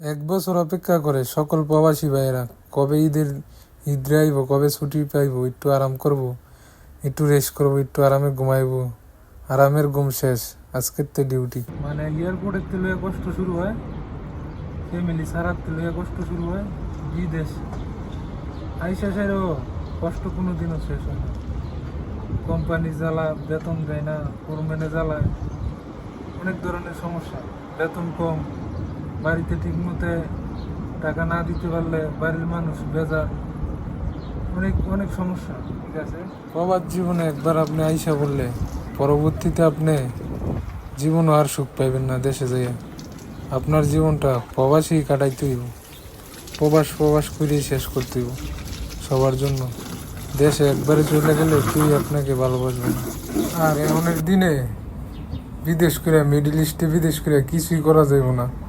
এক বছর অপেক্ষা করে সকল প্রবাসী ভাইয়েরা, কবে ঈদের ঈদ আইব, কবে ছুটি পাইব, একটু আরাম করব, একটু রেস্ট করব, একটু আরামে ঘুমাইব। আরামের ঘুম শেষ, আজকের তো ডিউটি মানে এয়ারপোর্টের থেকে কষ্ট শুরু হয় ফ্যামিলি সারার লইয়া কষ্ট শুরু হয়, বিদেশ। আইসা সাইরও কষ্ট কোনো দিনও শেষ হয় না। কোম্পানি জ্বালা, বেতন দেয় না ফোরম্যানে জ্বালায়। অনেক ধরনের সমস্যা, বেতন কম। বাড়িতে ঠিক মতো টাকা না দিতে পারলে বাড়ির মানুষ বেজার। অনেক অনেক সমস্যা, ঠিক আছে? প্রবাদ জীবনে একবার আপনি আইসা বললে, পরবর্তীতে আপনি জীবনও আর সুখ পাইবেন না দেশে যাইয়া। আপনার জীবনটা প্রবাসেই কাটাইতে হইব। প্রবাস প্রবাস করেই শেষ করতে হইব। সবার জন্য। দেশে একবারে চলে গেলে কেউ আপনাকে ভালোবাসবে না। আর এমনের দিনে বিদেশ করে মিডিল ইস্টে বিদেশ করে কিছুই করা যাইব না।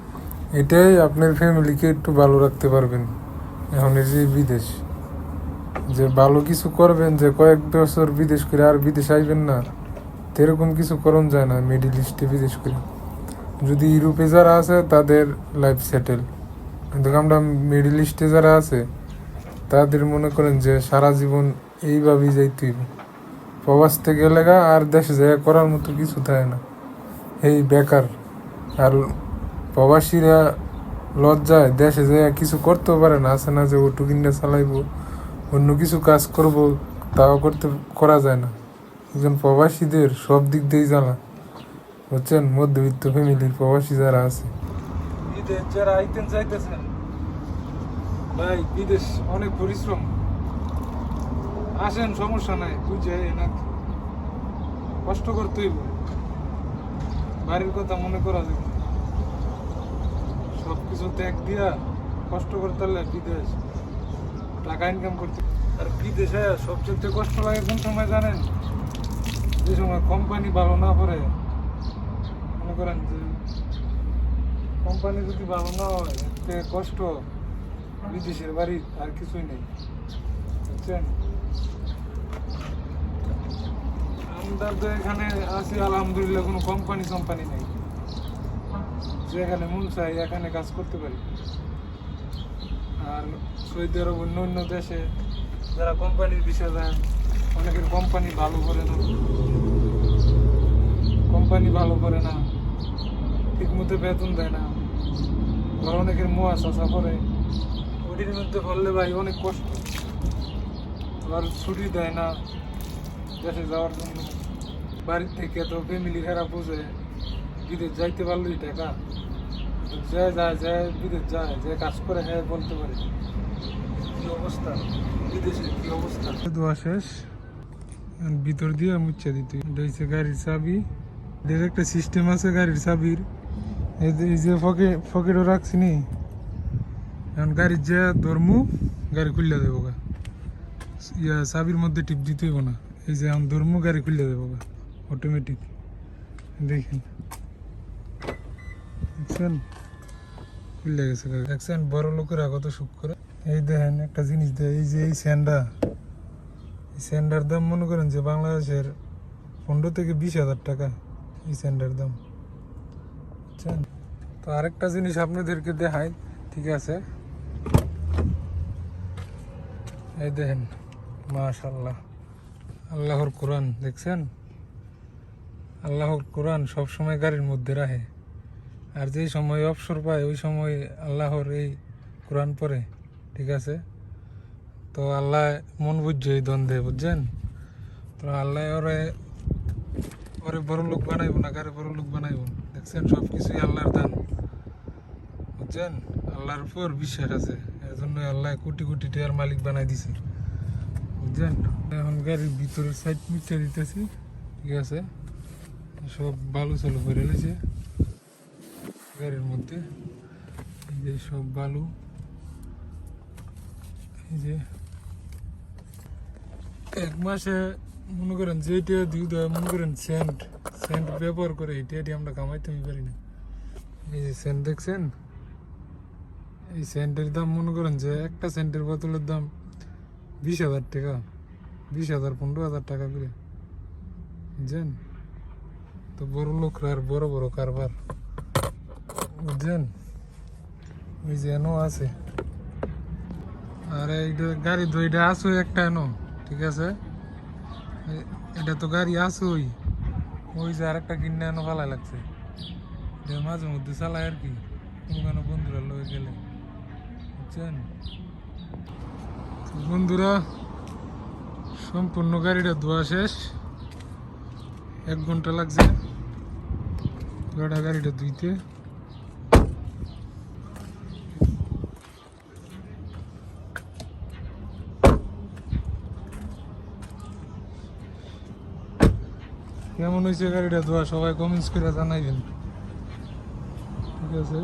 এটাই আপনার ফ্যামিলিকে একটু ভালো রাখতে পারবেন। এখন এই যে বিদেশ, যে ভালো কিছু করবেন, যে কয়েক বছর বিদেশ করে আর বিদেশ আইবেন না এরকম কিছু করণ যায় না মিডিল ইস্টে বিদেশ করে। যদি ইউরোপে যারা আছে, তাদের লাইফ সেটেল কিন্তু আমরা মিডিল ইস্টে যারা আছে, তাদের মনে করেন যে সারা জীবন এইভাবেই যাইতে হইব। প্রবাস থেকে গেলে আর দেশে যায় করার মতো কিছু থাকে না। এই বেকার। আর প্রবাসীরা লজ্জায় দেশে যায় কিছু করতেও পারে না। আছে না যে ও টুকিনটা চালাইবো, অন্য কিছু কাজ করব, তাও করতে, করা যায় না। একজন প্রবাসীদের সব দিক দিয়েই জানা বুঝছেন? মধ্যবিত্ত ফ্যামিলির প্রবাসী যারা আছে। বিদেশ যারা আইতেন চাইতেছেন, ভাই, বিদেশ অনেক পরিশ্রম। আসেন, সমস্যা নাই, বুঝে না কষ্ট করতে হইব বাড়ির কথা মনে করা সব কিছু ত্যাগ দিয়া কষ্ট করতে হলে বিদেশ। টাকা ইনকাম করতে। আর বিদেশে সবচেয়ে কষ্ট লাগে কোন সময় জানেন? যে সময় কোম্পানি ভালো না করে মনে করেন যে কোম্পানি যদি ভালো না হয় কষ্ট। বিদেশের বাড়ি আর কিছুই নেই। বুঝছেন? আমরা তো এখানে আছি, আলহামদুলিল্লাহ, কোনো কোম্পানি কোম্পানি নেই। যেখানে মন চাই, এখানে কাজ করতে পারি। আর সৌদি আরব অন্য অন্য দেশে যারা কোম্পানির বিষয়ে দেন অনেকের কোম্পানি ভালো করে না। কোম্পানি ভালো করে না ঠিক মতো বেতন দেয় না। আর অনেকের মোয়া চাষা করে ওটির মধ্যে পড়লে ভাই অনেক কষ্ট। আর ছুটি দেয় না দেশে যাওয়ার জন্য। বাড়ির থেকে তো ফ্যামিলি খারাপ বোঝে, বিদেশ যাইতে পারলোই টাকা। যে যায় যে বিদেশ যায় যে কাজ করে হ্যাঁ বলতে পারে। কি অবস্থা? বিদেশের কি অবস্থা? দোয়া শেষ। ভিতর দিয়ে মুচ্ছে দিতে। এটা হচ্ছে গাড়ির চাবি। এদের একটা সিস্টেম আছে গাড়ির চাবির। এই যে- এই যে ফকে ফকেটও রাখছি নি। এখন গাড়ির যে ধর্মু গাড়ি খুললে দেবো গা। ইয়া চাবির মধ্যে টিপ দিতে হইব না। এই যে এখন ধর্মু গাড়ি খুললে দেবো গা। অটোমেটিক দেখেন। দেখছেন? খুললে গেছে দেখছেন, বড় লোকেরা কত সুখ করে। এই দেখেন, একটা জিনিস দেয় এই যে এই স্যান্ডা, এই স্যান্ডার দাম মনে করেন যে বাংলাদেশের পনেরো থেকে বিশ হাজার টাকা, এই স্যান্ডার দাম। বুঝছেন? তো আরেকটা জিনিস আপনাদেরকে দেখাই, ঠিক আছে? এই দেখেন মাশাল্লাহ আল্লাহর কোরআন, দেখছেন? আল্লাহর কোরআন সব সময় গাড়ির মধ্যে রাখে। আর যেই সময় অবসর পায়, ওই সময় আল্লাহর এই কোরআন পড়ে, ঠিক আছে? তো আল্লাহ মন বুঝছে এই দ্বন্দ্বে, বুঝছেন? তো আল্লাহ ওরে ওরে বড় লোক বানাইব না গাড়ি বড় লোক বানাইব? দেখছেন সব কিছুই আল্লাহর দান, বুঝছেন? আল্লাহর উপর বিশ্বাস আছে এর জন্য আল্লাহ কোটি কোটি টাকার মালিক বানাই দিছে, বুঝছেন? এখন গাড়ির ভিতরের সাইড মিটে দিতেছি, ঠিক আছে? সব বালু চালু করে রয়েছে গাড়ির মধ্যে। এই যে সব বালু। এই যে এক মাসে মনে করেন যেটা দুই দেয় মনে করেন সেন্ট সেন্ট ব্যবহার করে এটা আমরা কামাইতে পারি না। এই যে সেন্ট দেখছেন? এই সেন্টের দাম মনে করেন যে একটা সেন্টের বোতলের দাম বিশ হাজার টাকা। বিশ হাজার, পনেরো হাজার টাকা করে। বুঝছেন? তো বড় লোকরা আর বড় বড় কারবার। বুঝছেন? ওই যে এনো আছে। আর এইটা গাড়ি দুইটা আসো একটা এনো, ঠিক আছে? এটা তো গাড়ি আসোই ওই যে আরেকটা কিনে এনো ভালো লাগছে। মাঝে মধ্যে চালায় আর কি। কোনো বন্ধুরা লয়ে গেলে। বুঝছেন? বন্ধুরা, সম্পূর্ণ গাড়িটা ধোয়া শেষ। এক ঘণ্টা লাগছে। গোটা গাড়িটা ধুইতে। কেমন হয়েছে গাড়িটা ধোয়া সবাই কমেন্টস করে জানাইবেন। ঠিক আছে?